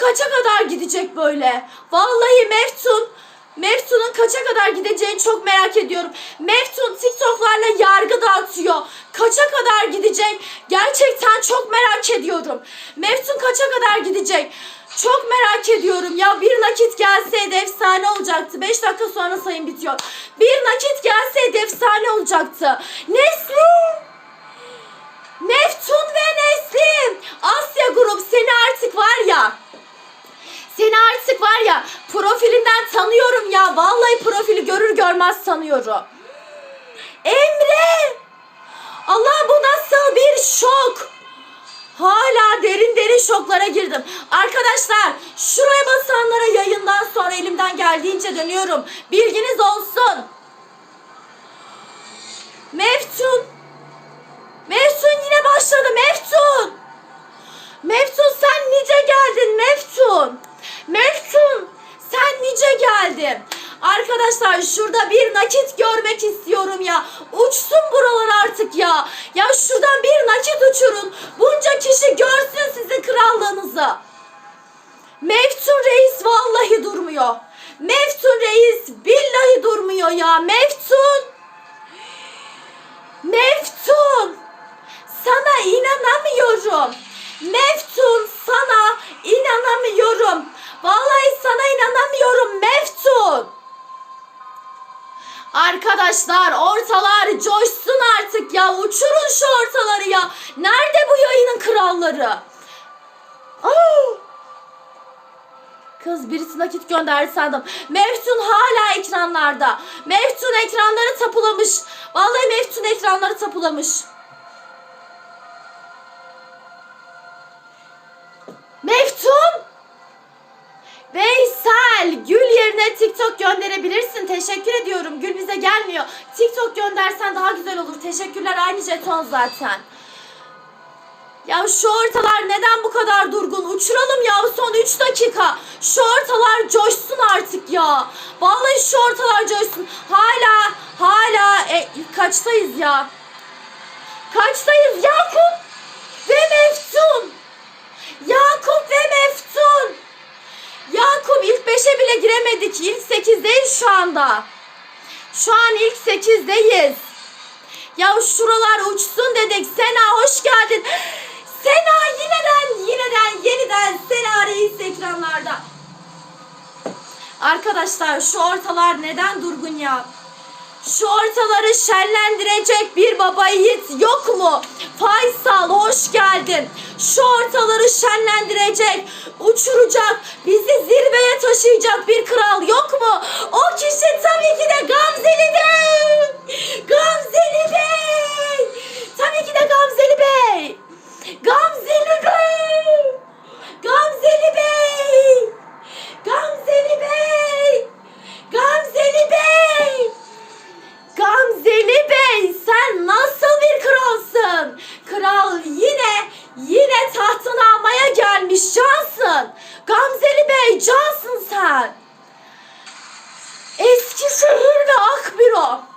kaça kadar gidecek böyle? Vallahi Meftun Meftun'un kaça kadar gideceğini çok merak ediyorum. Meftun TikTok'larla yargı dağıtıyor. Kaça kadar gidecek? Gerçekten çok merak ediyorum. Meftun kaça kadar gidecek? Çok merak ediyorum. Ya bir nakit gelseydi efsane olacaktı. 5 dakika sonra sayım bitiyor. Bir nakit gelseydi efsane olacaktı. Nesli! Meftun ve Nesli! Asya Grup seni artık var ya seni artık var ya profilinden tanıyorum Vallahi profili görür görmez tanıyorum. Emre! Allah bu nasıl bir şok? Hala derin derin şoklara girdim. Arkadaşlar şuraya basanlara yayından sonra elimden geldiğince dönüyorum. Bilginiz olsun. Meftun. Meftun yine başladı Meftun. Meftun sen nice geldin Meftun. Meftun sen nice geldin. Arkadaşlar şurada bir nakit görmek istiyorum ya. Uçsun buralar artık ya. Ya şuradan bir nakit uçurun. Bunca kişi görsün sizin krallığınızı. Meftun reis vallahi durmuyor. Meftun reis billahi durmuyor ya. Meftun. Meftun. Sana inanamıyorum. Meftun sana inanamıyorum. Vallahi sana inanamıyorum. Arkadaşlar ortalar coşsun artık ya. Uçurun şu ortaları ya. Nerede bu yayının kralları? Aa! Kız birisi nakit gönderdi sandım. Meftun hala ekranlarda. Meftun ekranları tapulamış. Vallahi Meftun ekranları tapulamış. Teşekkür ediyorum. Gül bize gelmiyor. TikTok göndersen daha güzel olur. Teşekkürler aynı jeton zaten. Ya şu ortalar neden bu kadar durgun? Uçuralım ya son 3 dakika. Şu ortalar coşsun artık ya. Vallahi şu ortalar coşsun. Hala hala e, kaçtayız ya? Kaçtayız Yakup ve Meftun? Yakup ve Meftun. Yakup ilk 5'e bile giremedik. İlk 8'deyiz şu anda. Şu an ilk 8'deyiz. Ya şuralar uçsun dedik. Sena hoş geldin. Sena yineden yineden yeniden Sena Reis ekranlarda. Arkadaşlar şu ortalar neden durgun ya? Şu ortaları şenlendirecek bir baba yiğit yok mu? Faysal hoş geldin. Şu ortaları şenlendirecek, uçuracak, bizi zirveye taşıyacak bir kral yok mu? Cansın sen. Eskişehir ve Akbiro.